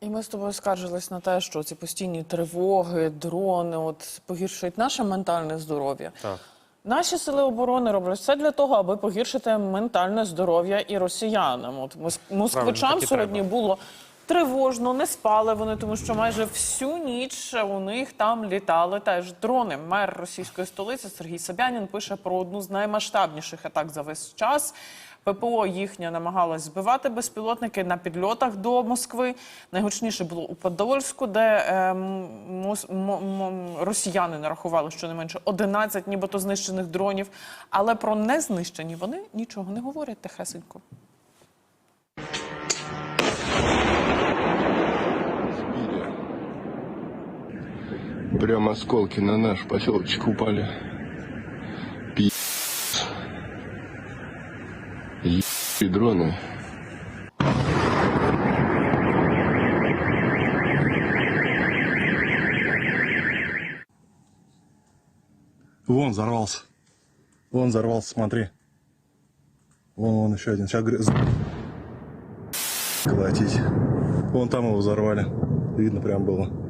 І ми з тобою скаржились на те, що ці постійні тривоги, дрони от погіршують наше ментальне здоров'я. Так. Наші сили оборони роблять все для того, аби погіршити ментальне здоров'я і росіянам. От мос- москвичам так і сьогодні треба. було тривожно, не спали вони, тому що майже всю ніч у них там літали теж дрони. Мер російської столиці Сергій Собянін пише про одну з наймасштабніших атак за весь час. ППО їхня намагалась збивати безпілотники на підльотах до Москви. Найгучніше було у Подольську, де м- росіяни нарахували щонайменше 11 нібито знищених дронів. Але про незнищені вони нічого не говорять тихесенько. Прям осколки на наш поселочек упали. Пи***. Ебаные дроны. Вон взорвался. Вон взорвался, смотри. Вон, вон еще один. Сейчас грыз. колотить. Вон там его взорвали. Видно прям было.